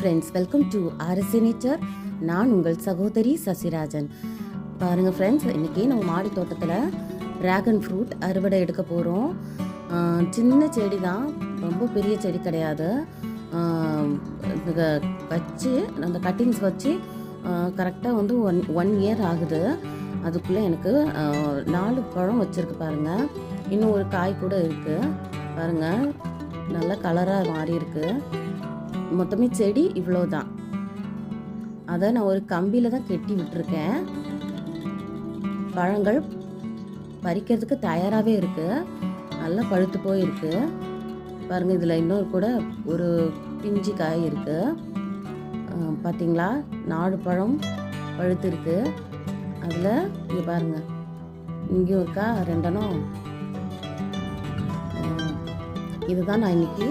Friends welcome to R S A Nature நான் உங்கள் சகோதரி சசிராஜன். பாருங்கள் ஃப்ரெண்ட்ஸ் இன்றைக்கி நம்ம மாடி தோட்டத்தில் ட்ராகன் ஃப்ரூட் அறுவடை எடுக்க போகிறோம் சின்ன செடி தான் ரொம்ப பெரிய செடி கிடையாது. வச்சு அந்த கட்டிங்ஸ் வச்சு கரெக்டாக வந்து ஒன் ஒன் இயர் ஆகுது. அதுக்குள்ளே எனக்கு நாலு பழம் வச்சுருக்கு பாருங்கள் இன்னும் ஒரு காய் கூட இருக்குது பாருங்கள் நல்ல கலராக மாறி இருக்குது மொத்தமே செடி இவ்வளோ தான் அதை நான் ஒரு கம்பியில் தான் கெட்டி விட்டுருக்கேன். பழங்கள் பறிக்கிறதுக்கு தயாராகவே இருக்குது நல்லா பழுத்து போயிருக்கு. பாருங்கள் இதில் இன்னொரு கூட ஒரு பிஞ்சு காய் இருக்குது பார்த்தீங்களா நாலு பழம் பழுத்து இருக்கு. அதில் இங்கே பாருங்கள் இங்கேயும் இருக்கா? ரெண்டனும் இதுதான் நான் இன்னைக்கு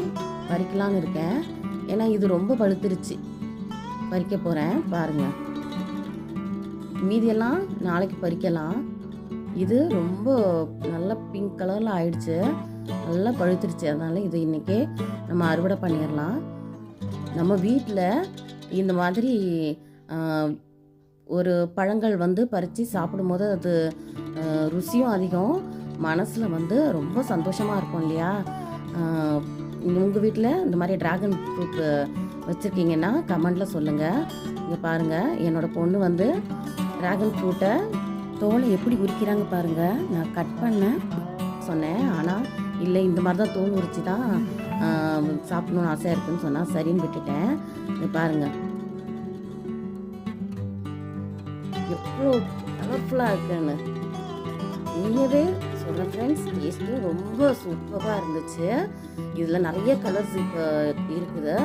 பறிக்கலான்னு இருக்கேன். ஏன்னா இது ரொம்ப பழுத்துருச்சு. பறிக்க போகிறேன் பாருங்கள் மீதியெல்லாம் நாளைக்கு பறிக்கலாம். இது ரொம்ப நல்ல பிங்க் கலரில் ஆயிடுச்சு. நல்லா பழுத்துருச்சு. அதனால் இது இன்னைக்கே நம்ம அறுவடை பண்ணிடலாம். நம்ம வீட்டில் இந்த மாதிரி ஒரு பழங்கள் வந்து பறித்து சாப்பிடும்போது அது ருசியும் அதிகம். மனசில் வந்து ரொம்ப சந்தோஷமாக இருக்கும் இல்லையா? உங்கள் வீட்டில் இந்த மாதிரி ட்ராகன் ஃப்ரூட் வச்சுருக்கீங்கன்னா கமெண்டில் சொல்லுங்கள் இங்கே பாருங்கள் என்னோடய பொண்ணு வந்து ட்ராகன் ஃப்ரூட்டை தோலை எப்படி உரிக்கிறாங்க பாருங்கள் நான் கட் பண்ணேன் சொன்னேன். ஆனால் இல்லை இந்த மாதிரி தான் தோல் உரிச்சு தான் சாப்பிடணும்னு ஆசையாக இருக்குன்னு சொன்னால் சரின்னு விட்டுட்டேன். இங்கே பாருங்கள் எவ்வளோ கலர்ஃபுல்லாக இருக்குன்னு. உண்மையாகவே சொல்கிறேன் ஃப்ரெண்ட்ஸ் டேஸ்ட்டு ரொம்ப சூப்பராக இருந்துச்சு. இதில் நிறைய கலர்ஸ் இப்போ இருக்குது.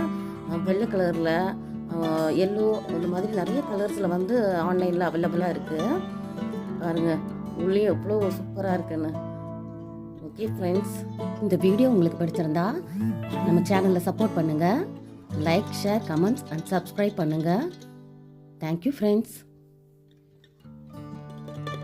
வெள்ளை கலரில் எல்லோ இந்த மாதிரி நிறைய கலர்ஸில் வந்து ஆன்லைனில் அவைலபிளாக இருக்குது பாருங்கள் உள்ளே எவ்வளோ சூப்பராக இருக்குன்னு. ஓகே ஃப்ரெண்ட்ஸ் இந்த வீடியோ உங்களுக்கு பிடிச்சிருந்தா நம்ம சேனலில் சப்போர்ட் பண்ணுங்கள் like share comments and subscribe பண்ணுங்கள் தேங்க்யூ ஃப்ரெண்ட்ஸ்